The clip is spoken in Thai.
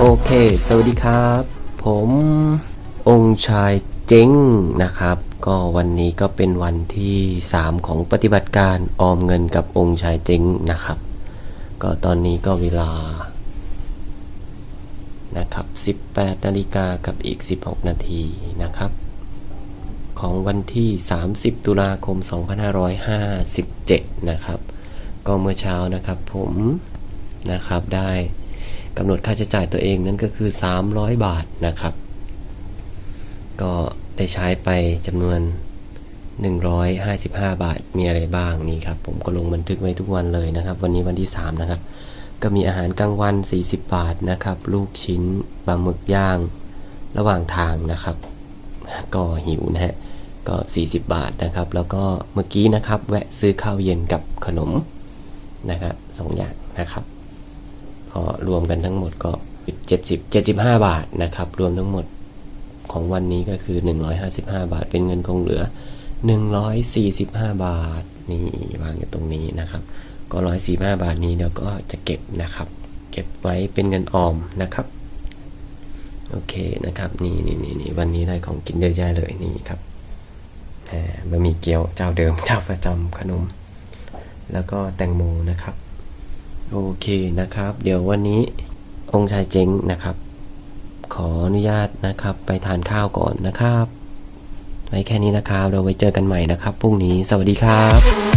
โอเค สวัสดีครับ ผมองค์ชายเจ๊งนะครับ ก็วันนี้ก็เป็นวันที่ 3 ของปฏิบัติการออมเงินกับองค์ชายเจ๊งนะครับ ก็ตอนนี้ก็เวลานะครับ 18 นาฬิกากับอีก 16 นาทีนะครับ ของวันที่ 30 ตุลาคม 2557 นะครับ ก็เมื่อเช้านะครับผมนะครับได้กำหนดค่าใช้จ่ายตัวเองนั่นก็คือ 300 บาทนะครับ ก็ได้ใช้ไปจำนวน 155 บาทมีอะไรบ้างนี่ครับ ผมก็ลงบันทึกไว้ทุกวันเลยนะครับ วันนี้วันที่ 3 นะครับ ก็มีอาหารกลางวัน 40 บาทนะครับ ลูกชิ้นปลาหมึกย่างระหว่างทางนะครับ ก็หิวนะฮะ ก็ 40 บาทนะครับ แล้วก็เมื่อกี้นะครับ แวะซื้อข้าวเย็นกับขนมนะครับสองอย่างนะครับพอรวมกันทั้งหมดก็ 70 75 บาทนะครับ รวมทั้งหมดของวันนี้ก็คือ 155 บาท เป็นเงินคงเหลือ 145 บาท นี่วางอยู่ตรงนี้นะครับ ก็ 145 บาทนี้เดี๋ยวก็จะเก็บนะครับ เก็บไว้เป็นเงินออมนะครับ โอเคนะครับนี่นี่นี่นี่วันนี้ได้ของกินเยอะแยะเลยนี่ครับอ่าบะหมี่เกี๊ยวเจ้าเดิมเจ้าประจำขนม แล้วก็แตงโมนะครับ โอเคนะครับ เดี๋ยววันนี้องค์ชายเจ๊งนะครับ ขออนุญาตนะครับ ไปทานข้าวก่อนนะครับ ไว้แค่นี้นะครับ เราไว้เจอกันใหม่นะครับพรุ่งนี้สวัสดีครับ